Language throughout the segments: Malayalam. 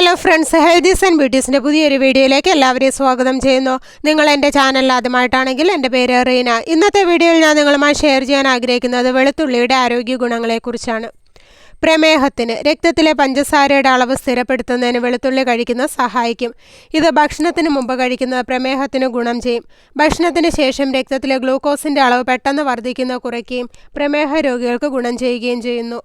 ഹലോ ഫ്രണ്ട്സ് ഹെൽത്തീസ് ആൻഡ് ബ്യൂട്ടീസിന്റെ പുതിയൊരു വീഡിയോയിലേക്ക് എല്ലാവരെയും സ്വാഗതം ചെയ്യുന്നു. നിങ്ങൾ എന്റെ ചാനൽ ആദ്യമായിട്ടാണെങ്കിൽ എന്റെ പേര് റീന. ഇന്നത്തെ വീഡിയോയിൽ ഞാൻ നിങ്ങളുമായി ഷെയർ ചെയ്യാൻ ആഗ്രഹിക്കുന്നത് വെളുത്തുള്ളിയുടെ ആരോഗ്യ ഗുണങ്ങളെക്കുറിച്ചാണ്. പ്രമേഹത്തിന് രക്തത്തിലെ പഞ്ചസാരയുടെ അളവ് സ്ഥിരപ്പെടുത്തുന്നതിന് വെളുത്തുള്ളി കഴിക്കുന്നത് സഹായിക്കും. ഇത് ഭക്ഷണത്തിന് മുമ്പ് കഴിക്കുന്നത് പ്രമേഹത്തിന് ഗുണം ചെയ്യും. ഭക്ഷണത്തിന് ശേഷം രക്തത്തിലെ ഗ്ലൂക്കോസിന്റെ അളവ് പെട്ടെന്ന് വർദ്ധിക്കുന്ന കുറയ്ക്കുകയും പ്രമേഹ രോഗികൾക്ക് ഗുണം ചെയ്യുകയും ചെയ്യുന്നു.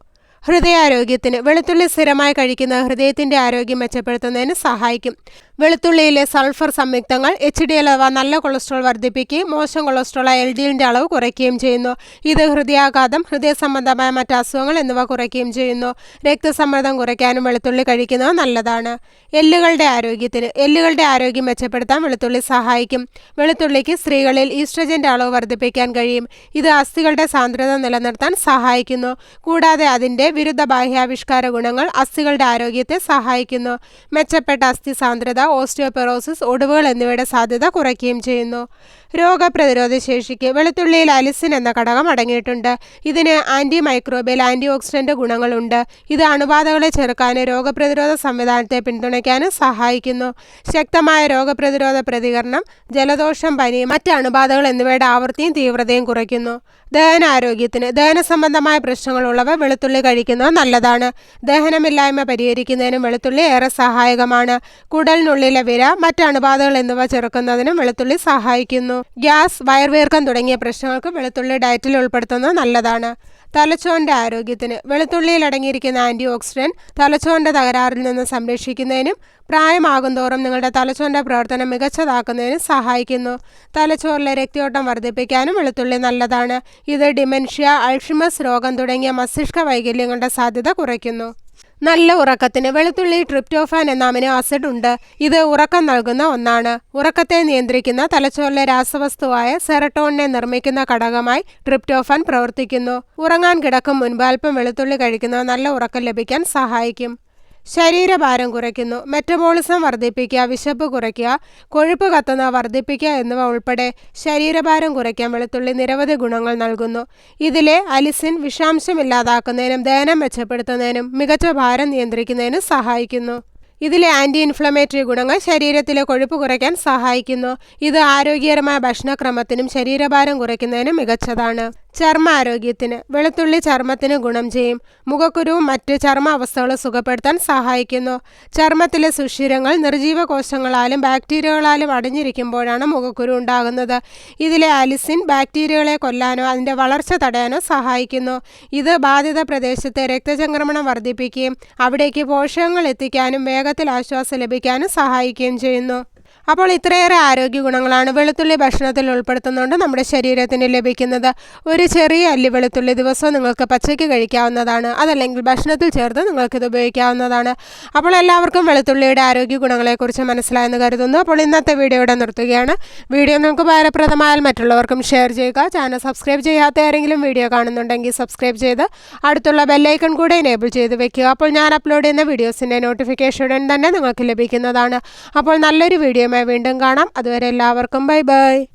ഹൃദയാരോഗ്യത്തിന് വെളുത്തുള്ളി സ്ഥിരമായി കഴിക്കുന്നത് ഹൃദയത്തിന്റെ ആരോഗ്യം മെച്ചപ്പെടുത്തുന്നതിന് സഹായിക്കും. വെളുത്തുള്ളിയിലെ സൾഫർ സംയുക്തങ്ങൾ എച്ച് ഡി എൽ അഥവാ നല്ല കൊളസ്ട്രോൾ വർദ്ധിപ്പിക്കുകയും മോശം കൊളസ്ട്രോൾ എൽ ഡി എല്ലിന്റെ അളവ് കുറയ്ക്കുകയും ചെയ്യുന്നു. ഇത് ഹൃദയാഘാതം ഹൃദയ സംബന്ധമായ മറ്റ് അസുഖങ്ങൾ എന്നിവ കുറയ്ക്കുകയും ചെയ്യുന്നു. രക്തസമ്മർദ്ദം കുറയ്ക്കാനും വെളുത്തുള്ളി കഴിക്കുന്നത് നല്ലതാണ്. എല്ലുകളുടെ ആരോഗ്യത്തിന് എല്ലുകളുടെ ആരോഗ്യം മെച്ചപ്പെടുത്താൻ വെളുത്തുള്ളി സഹായിക്കും. വെളുത്തുള്ളിക്ക് സ്ത്രീകളിൽ ഈസ്ട്രജന്റെ അളവ് വർദ്ധിപ്പിക്കാൻ കഴിയും. ഇത് അസ്ഥികളുടെ സാന്ദ്രത നിലനിർത്താൻ സഹായിക്കുന്നു. കൂടാതെ അതിന്റെ വിരുദ്ധ ബാഹ്യാവിഷ്കാര ഗുണങ്ങൾ അസ്ഥികളുടെ ആരോഗ്യത്തെ സഹായിക്കുന്നു. മെച്ചപ്പെട്ട അസ്ഥി സാന്ദ്രത ഓസ്റ്റിയോപെറോസിസ് ഒടിവുകൾ എന്നിവയുടെ സാധ്യത കുറയ്ക്കുകയും ചെയ്യുന്നു. രോഗപ്രതിരോധ ശേഷിക്ക് വെളുത്തുള്ളിയിൽ അലിസിൻ എന്ന ഘടകം അടങ്ങിയിട്ടുണ്ട്. ഇതിന് ആന്റി മൈക്രോബിയൽ ആന്റി ഓക്സിഡന്റ് ഗുണങ്ങളുണ്ട്. ഇത് അണുബാധകളെ ചെറുക്കാനും രോഗപ്രതിരോധ സംവിധാനത്തെ പിന്തുണയ്ക്കാനും സഹായിക്കുന്നു. ശക്തമായ രോഗപ്രതിരോധ പ്രതികരണം ജലദോഷം പനി മറ്റ് അണുബാധകൾ എന്നിവയുടെ ആവൃത്തിയും തീവ്രതയും കുറയ്ക്കുന്നു. ദഹനാരോഗ്യത്തിന് ദഹന സംബന്ധമായ പ്രശ്നങ്ങളുള്ളവ വെളുത്തുള്ളി കഴിക്കുന്നത് നല്ലതാണ്. ദഹനമില്ലായ്മ പരിഹരിക്കുന്നതിനും വെളുത്തുള്ളി ഏറെ സഹായകമാണ്. കുടലിനുള്ളിലെ വിര മറ്റ് അണുബാധകൾ എന്നിവ ചെറുക്കുന്നതിനും വെളുത്തുള്ളി സഹായിക്കുന്നു. ഗ്യാസ് വയർവീർക്കം തുടങ്ങിയ പ്രശ്നങ്ങൾക്ക് വെളുത്തുള്ളി ഡയറ്റിൽ ഉൾപ്പെടുത്തുന്നത് നല്ലതാണ്. തലച്ചോറിന്റെ ആരോഗ്യത്തിന്. വെളുത്തുള്ളിയിൽ അടങ്ങിയിരിക്കുന്ന ആന്റി ഓക്സിഡന്റ് തലച്ചോറിന്റെ തകരാറിൽ നിന്ന് സംരക്ഷിക്കുന്നതിനും പ്രായമാകുന്തോറും നിങ്ങളുടെ തലച്ചോറിന്റെ പ്രവർത്തനം മികച്ചതാക്കുന്നതിനും സഹായിക്കുന്നു. തലച്ചോറിലെ രക്തയോട്ടം വർദ്ധിപ്പിക്കാനും വെളുത്തുള്ളി നല്ലതാണ്. ഇത് ഡിമെൻഷ്യ അൾഷിമസ് രോഗം തുടങ്ങിയ മസ്തിഷ്ക വൈകല്യങ്ങളുടെ സാധ്യത കുറയ്ക്കുന്നു. നല്ല ഉറക്കത്തിന് വെളുത്തുള്ളി ട്രിപ്റ്റോഫാൻ എന്ന അമിനോ ആസിഡ് ഉണ്ട്. ഇത് ഉറക്കം നൽകുന്ന ഒന്നാണ്. ഉറക്കത്തെ നിയന്ത്രിക്കുന്ന തലച്ചോറിലെ രാസവസ്തുവായ സെറട്ടോണിനെ നിർമ്മിക്കുന്ന ഘടകമായി ട്രിപ്റ്റോഫാൻ പ്രവർത്തിക്കുന്നു. ഉറങ്ങാൻ കിടക്കും മുൻപ് അല്പം വെളുത്തുള്ളി കഴിക്കുന്നത് നല്ല ഉറക്കം ലഭിക്കാൻ സഹായിക്കും. ശരീരഭാരം കുറയ്ക്കുന്നു മെറ്റബോളിസം വർദ്ധിപ്പിക്കുക വിശപ്പ് കുറയ്ക്കുക കൊഴുപ്പ് കത്തുന്ന വർദ്ധിപ്പിക്കുക എന്നിവ ഉൾപ്പെടെ ശരീരഭാരം കുറയ്ക്കാൻ വെളുത്തുള്ളി നിരവധി ഗുണങ്ങൾ നൽകുന്നു. ഇതിലെ അലിസിൻ വിഷാംശം ഇല്ലാതാക്കുന്നതിനും ദഹനം മെച്ചപ്പെടുത്തുന്നതിനും മികച്ച ഭാരം നിയന്ത്രിക്കുന്നതിനും സഹായിക്കുന്നു. ഇതിലെ ആന്റി ഇൻഫ്ലമേറ്ററി ഗുണങ്ങൾ ശരീരത്തിലെ കൊഴുപ്പ് കുറയ്ക്കാൻ സഹായിക്കുന്നു. ഇത് ആരോഗ്യകരമായ ഭക്ഷണക്രമത്തിനും ശരീരഭാരം കുറയ്ക്കുന്നതിനും മികച്ചതാണ്. ചർമ്മ ആരോഗ്യത്തിന് വെളുത്തുള്ളി ചർമ്മത്തിന് ഗുണം ചെയ്യും. മുഖക്കുരുവും മറ്റ് ചർമ്മ അവസ്ഥകളും സുഖപ്പെടുത്താൻ സഹായിക്കുന്നു. ചർമ്മത്തിലെ സുഷിരങ്ങൾ നിർജീവ കോശങ്ങളാലും ബാക്ടീരിയകളാലും അടിഞ്ഞിരിക്കുമ്പോഴാണ് മുഖക്കുരു ഉണ്ടാകുന്നത്. ഇതിലെ അലിസിൻ ബാക്ടീരിയകളെ കൊല്ലാനോ അതിന്റെ വളർച്ച തടയാനോ സഹായിക്കുന്നു. ഇത് ബാധിത പ്രദേശത്തെ രക്തചംക്രമണം വർദ്ധിപ്പിക്കുകയും അവിടേക്ക് പോഷകങ്ങൾ എത്തിക്കാനും വേഗത്തിൽ ആശ്വാസം ലഭിക്കാനും സഹായിക്കുകയും ചെയ്യുന്നു. അപ്പോൾ ഇത്രയേറെ ആരോഗ്യ ഗുണങ്ങളാണ് വെളുത്തുള്ളി ഭക്ഷണത്തിൽ ഉൾപ്പെടുത്തുന്നതുകൊണ്ട് നമ്മുടെ ശരീരത്തിന് ലഭിക്കുന്നത്. ഒരു ചെറിയ അല്ലി വെളുത്തുള്ളി ദിവസവും നിങ്ങൾക്ക് പച്ചയ്ക്ക് കഴിക്കാവുന്നതാണ്. അതല്ലെങ്കിൽ ഭക്ഷണത്തിൽ ചേർത്ത് നിങ്ങൾക്കിത് ഉപയോഗിക്കാവുന്നതാണ്. അപ്പോൾ എല്ലാവർക്കും വെളുത്തുള്ളിയുടെ ആരോഗ്യ ഗുണങ്ങളെക്കുറിച്ച് മനസ്സിലായെന്ന് കരുതുന്നു. അപ്പോൾ ഇന്നത്തെ വീഡിയോ ഇവിടെ നിർത്തുകയാണ്. വീഡിയോ നിങ്ങൾക്ക് ഉപകാരപ്രദമായാൽ മറ്റുള്ളവർക്കും ഷെയർ ചെയ്യുക. ചാനൽ സബ്സ്ക്രൈബ് ചെയ്യാത്ത ആരെങ്കിലും വീഡിയോ കാണുന്നുണ്ടെങ്കിൽ സബ്സ്ക്രൈബ് ചെയ്ത് അടുത്തുള്ള ബെല്ലൈക്കൺ കൂടെ എനേബിൾ ചെയ്ത് വെക്കുക. അപ്പോൾ ഞാൻ അപ്ലോഡ് ചെയ്യുന്ന വീഡിയോസിന്റെ നോട്ടിഫിക്കേഷൻ ഉടൻ തന്നെ നിങ്ങൾക്ക് ലഭിക്കുന്നതാണ്. അപ്പോൾ നല്ലൊരു വീഡിയോ വീണ്ടും കാണാം. അതുവരെ എല്ലാവർക്കും ബൈ ബൈ.